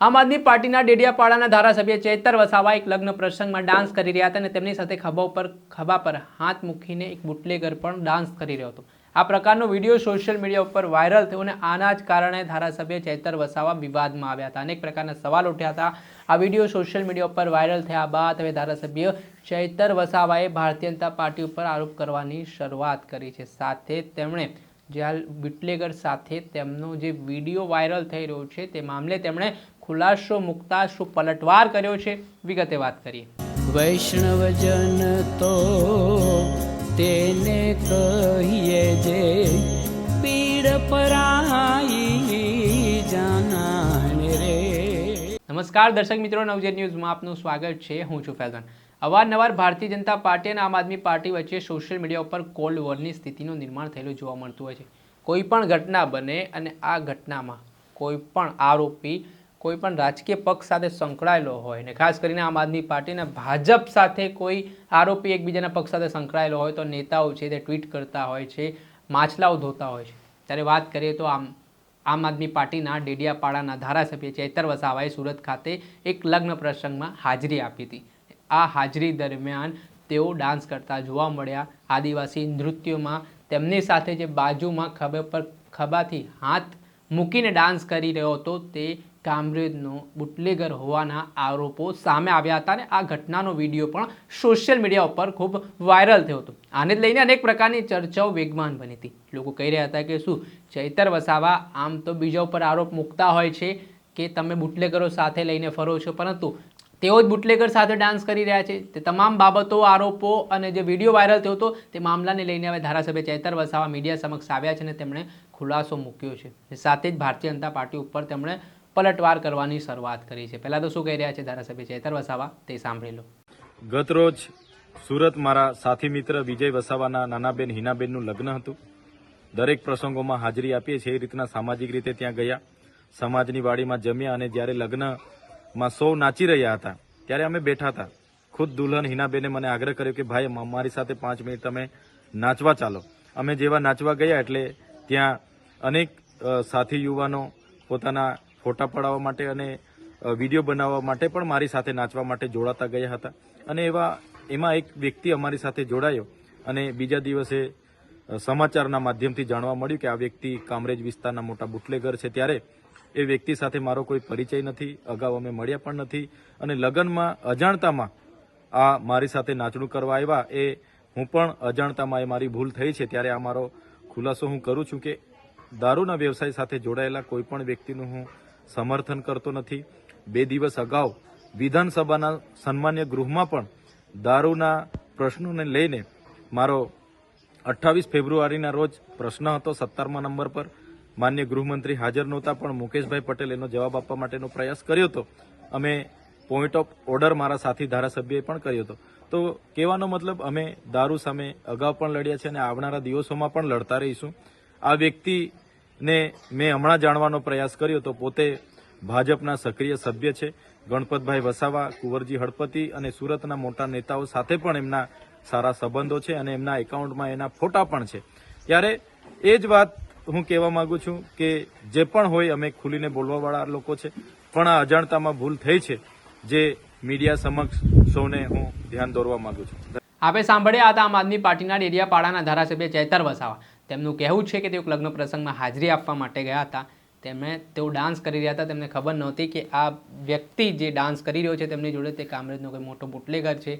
આમ આદમી પાર્ટીના ડેડિયાપાડાના ધારાસભ્ય ચેતર વસાવા એક લગ્ન પ્રસંગમાં ડાન્સ કરી રહ્યા હતા અને તેમની સાથે ખભા ઉપર ખભા પર હાથ મૂકીને એક બુટલેગર પણ ડાન્સ કરી રહ્યો હતો. આ પ્રકારનો વીડિયો સોશિયલ મીડિયા ઉપર વાયરલ થયો અને આના જ કારણે ધારાસભ્ય ચેતર વસાવા વિવાદમાં આવ્યા હતા. અનેક પ્રકારના સવાલ ઉઠ્યા હતા. આ વીડિયો સોશિયલ મીડિયા ઉપર વાયરલ થયા બાદ હવે ધારાસભ્ય ચૈતર વસાવાએ ભારતીય જનતા પાર્ટી ઉપર આરોપ કરવાની શરૂઆત કરી છે. સાથે તેમણે જે હાલ બુટલેગર સાથે તેમનો જે વીડિયો વાયરલ થઈ રહ્યો છે તે મામલે તેમણે ખુલાસો મુકતા શું પલટવાર કર્યો છે. વિગતે વાત કરીએ. વૈષ્ણવજન તો તેને કહીએ જે પીડ પરાઈ જાનાને રે. નમસ્કાર દર્શક મિત્રો નવજેત ન્યૂઝમાં આપનું સ્વાગત છે. હું છું ફૈઝાન અવારનવાર ભારતીય જનતા પાર્ટી અને આમ આદમી પાર્ટી વચ્ચે સોશિયલ મીડિયા ઉપર કોલ્ડ વોરની સ્થિતિનું નિર્માણ થયેલું જોવા મળતું હોય છે. કોઈ પણ ઘટના બને અને આ ઘટનામાં કોઈ પણ આરોપી, કોઈ પણ રાજકીય પક્ષ સાથે સંકળાયેલો હોય ને ખાસ કરીને આમ આદમી પાર્ટી અને ભાજપ સાથે કોઈ આરોપી એકબીજાના પક્ષ સાથે સંકળાયેલો હોય તો નેતાઓ છે તે ટ્વીટ કરતા હોય છે, માછલાઓ ધોતા હોય છે. ત્યારે વાત કરીએ તો આમ આમ આદમી પાર્ટીના ડેડિયાપાડાના ધારાસભ્ય ચેતર વસાવાએ સુરત ખાતે એક લગ્ન પ્રસંગમાં હાજરી આપી હતી. આ હાજરી દરમિયાન તેઓ ડાન્સ કરતા જોવા મળ્યા. આદિવાસી નૃત્યોમાં તેમની સાથે જે બાજુમાં ખભે પર ખભાથી હાથ મૂકીને ડાન્સ કરી રહ્યો હતો તે કામરેજનો બુટલેગર હોવાના આરોપો સામે આવ્યા હતા અને આ ઘટનાનો વીડિયો પણ સોશિયલ મીડિયા ઉપર ખૂબ વાયરલ થયો હતો. આને લઈને અનેક પ્રકારની ચર્ચાઓ વેગમાન બની હતી. લોકો કહી રહ્યા હતા કે શું ચૈતર વસાવા આમ તો બીજા ઉપર આરોપ મૂકતા હોય છે કે તમે બુટલેગરો સાથે લઈને ફરો છો, પરંતુ તેઓ જ બુટલેગર સાથે ડાન્સ કરી રહ્યા છે. તે તમામ બાબતો, આરોપો અને જે વીડિયો વાયરલ થયો હતો, તે મામલાને લઈને હવે ધારાસભ્ય ચેતર વસાવા મીડિયા સમક્ષ આવ્યા છે અને તેમણે ખુલાસો મૂક્યો છે. સાથે જ ભારતીય જનતા પાર્ટી ઉપર તેમણે પલટવાર કરવાની શરૂઆત કરી છે. પહેલાં તો શું કહી રહ્યા છે ધારાસભ્ય ચેતર વસાવા? તે સાંભળી લો. ગતરોજ સુરત મારા સાથી મિત્ર વિજય વસાવાના નાનાબેન, હિનાબેનનું લગ્ન હતું. દરેક પ્રસંગોમાં હાજરી આપીએ છીએ. એ રીતના સામાજિક રીતે ત્યાં ગયા. સમાજની વાડીમાં જમ્યા અને જ્યારે લગ્નમાં સૌ નાચી રહ્યા હતા. ત્યારે અમે બેઠા હતા. ખુદ દુલ્હન હિનાબેને મને આગ્રહ કર્યો કે, ભાઈ મારી સાથે પાંચ મિનિટ તમે નાચવા ચાલો. અમે જેવા નાચવા ગયા એટલે ત્યાં અનેક સાથી યુવાનો પોતાના ફોટા પડાવવા માટે અને વીડિયો બનાવવા માટે પણ મારી સાથે નાચવા માટે જોડાતા ગયા હતા. અને એવા, એમાં એક વ્યક્તિ અમારી સાથે જોડાયો અને બીજા દિવસે સમાચારના માધ્યમથી જાણવા મળ્યું કે આ વ્યક્તિ કામરેજ વિસ્તારના મોટા બુટલેગર છે. ત્યારે એ વ્યક્તિ સાથે મારો કોઈ પરિચય નથી, અગાઉ અમે મળ્યા પણ નથી અને લગ્નમાં અજાણતામાં આ મારી સાથે નાચણું કરવા આવ્યા એ હું પણ અજાણતામાં એ મારી ભૂલ થઈ છે ત્યારે આ મારો ખુલાસો હું કરું છું કે દારૂના વ્યવસાય સાથે જોડાયેલા કોઈ પણ વ્યક્તિનું હું સમર્થન કરતો નથી. બે દિવસ અગાઉ વિધાનસભાના સન્માન્ય ગૃહમાં પણ દારૂના પ્રશ્નોને લઈને મારો અઠ્ઠાવીસ ફેબ્રુઆરીના રોજ પ્રશ્ન હતો સત્તરમા નંબર પર. માન્ય ગૃહમંત્રી હાજર નહોતા, પણ મુકેશભાઈ પટેલ એનો જવાબ આપવા માટેનો પ્રયાસ કર્યો હતો. અમે પોઈન્ટ ઓફ ઓર્ડર મારા સાથી ધારાસભ્યએ પણ કર્યો હતો. તો કહેવાનો મતલબ, અમે દારૂ સામે અગાઉ પણ લડ્યા છે અને આવનારા દિવસોમાં પણ લડતા રહીશું. આ વ્યક્તિને મેં હમણાં જાણવાનો પ્રયાસ કર્યો તો પોતે ભાજપના સક્રિય સભ્ય છે. ગણપતભાઈ વસાવા, કુંવરજી હળપતિ અને સુરતના મોટા નેતાઓ સાથે પણ એમના સારા સંબંધો છે અને એમના એકાઉન્ટમાં એના ફોટા પણ છે. ત્યારે એ જ વાત હું કહેવા માંગુ છું કે જે પણ હોય અમે ખુલીને બોલવાવાળા લોકો છે, પણ આ અજાણતામાં ભૂલ થઈ છે જે મીડિયા સમક્ષ સૌને હું ધ્યાન દોરવા માંગુ છું. આપણે સાંભળ્યા હતા આમ આદમી પાર્ટીના ડેરિયાપાડાના ધારાસભ્ય ચેતર વસાવા. તેમનું કહેવું છે કે તેઓ લગ્ન પ્રસંગમાં હાજરી આપવા માટે ગયા હતા. તેમણે, તેઓ ડાન્સ કરી રહ્યા હતા. તેમને ખબર નહોતી કે આ વ્યક્તિ જે ડાન્સ કરી રહ્યો છે, તેમની જોડે તે કામરેજનો કોઈ મોટો બુટલેગર છે.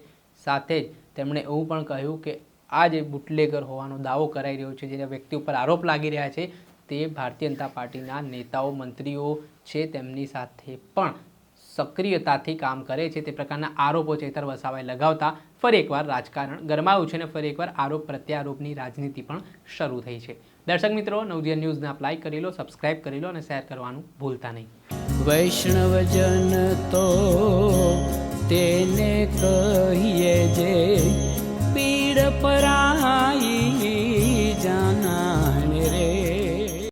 સાથે જ તેમણે એવું પણ કહ્યું કે આ જે બુટલેગર હોવાનો દાવો કરાઈ રહ્યો છે જે વ્યક્તિ ઉપર આરોપ લાગી રહ્યા છે, તે ભારતીય જનતા પાર્ટીના નેતાઓ, મંત્રીઓ છે, તેમની સાથે પણ સક્રિયતાથી કામ કરે છે. તે પ્રકારના આરોપો ચેતર વસાવાએ લગાવતા ફરી એકવાર રાજકારણ ગરમાયું છે અને ફરી એકવાર આરોપ પ્રત્યારોપની રાજનીતિ પણ શરૂ થઈ છે. દર્શક મિત્રો, નવજીવન ન્યૂઝને અપ્લાય કરી લો, સબસ્ક્રાઇબ કરી લો અને શેર કરવાનું ભૂલતા નહીં. વૈષ્ણવજન તો તેને કહીએ જે પીડ પરાઈ